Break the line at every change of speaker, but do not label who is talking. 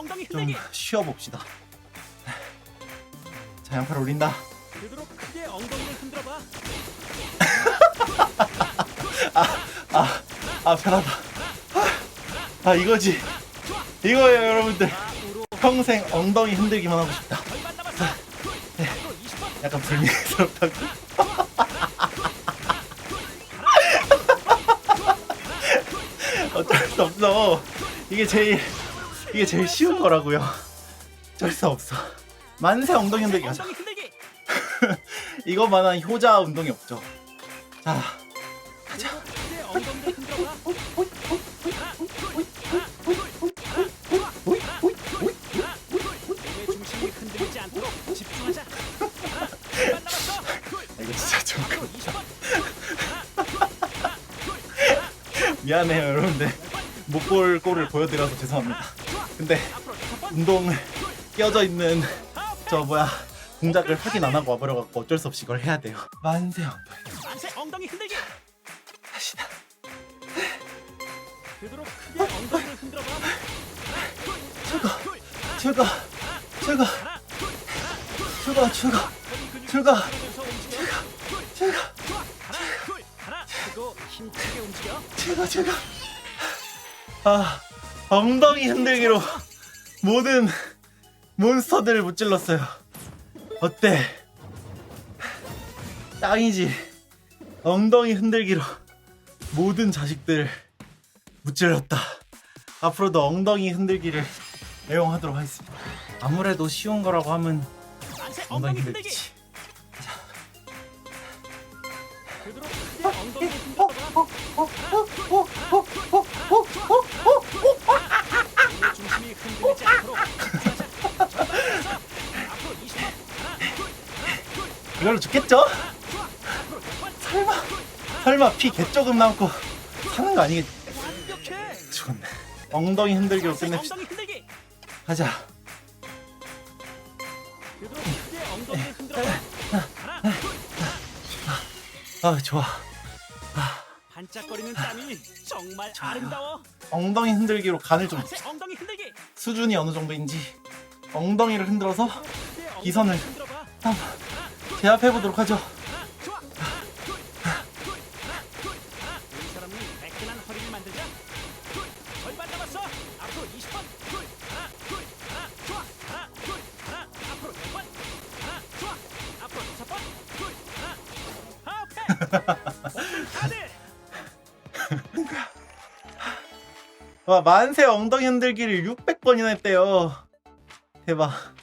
엉덩이
좀
흔들기.
쉬어봅시다. 자, 양팔 올린다.
되도록 크게 엉덩이를 흔들어 봐.
아, 아 편하다. 아, 아 이거지. 이거예요, 여러분들. 평생 엉덩이 흔들기만 하고 싶다.
절반 남았어. 앞으로 20번.
약간 불미스럽다고. 어쩔 수 없어. 이게 제일 이게 제일 쉬운 거라고요. 수 없어. 만세 엉덩이 흔들기 가자. 이거만한 효자 운동이 없죠. 자, 아, 이거 진짜.
20번.
미안해요, 여러분들. 못 볼 꼴을 보여드려서 죄송합니다. 근데
앞으로 다섯 번.
운동 끼어져 있는
아,
저 뭐야 동작을 확인 안 하고 와버려갖고 어쩔 수 없이 이걸 해야 돼요. 만세 엉덩이.
만세 엉덩이 흔들기.
다시다.
되도록 크게 엉덩이를 흔들어봐.
출가, 출가, 출가, 출가, 출가, 출가,
그러면서 움직여.
출가,
하나, 둘, 하나. 그리고 힘차게 움직여.
출가, 출가. 아, 엉덩이 흔들기로 모든 몬스터들을 무찔렀어요. 어때? 짱이지. 엉덩이 흔들기로 모든 자식들 무찔렀다. 앞으로도 엉덩이 흔들기를 애용하도록 하겠습니다. 아무래도 쉬운 거라고 하면 엉덩이
엉덩이 흔들기.
흔들기지.
되도록 크게 엉덩이를 흔들어봐. 몸의 흔들리지 않도록 집중하자. 절반에서 앞으로 20번. 하나, 둘, 하나, 둘,
이걸로 죽겠죠? 설마 설마 피 개조금 남고 사는 거 아니겠지?
완벽해.
죽었네. 엉덩이 흔들기로 끝냅시다.
엉덩이 흔들기.
가자.
크게. 하나, 둘,
아 좋아.
반짝거리는 땀이 정말 아름다워.
엉덩이 흔들기로 간을 좀
만세 엉덩이.
수준이 어느 정도인지 엉덩이를 흔들어서 기선을. 한번 제압해 보도록 하죠. 와 만세 엉덩이 흔들기를 600번이나 했대요. 대박.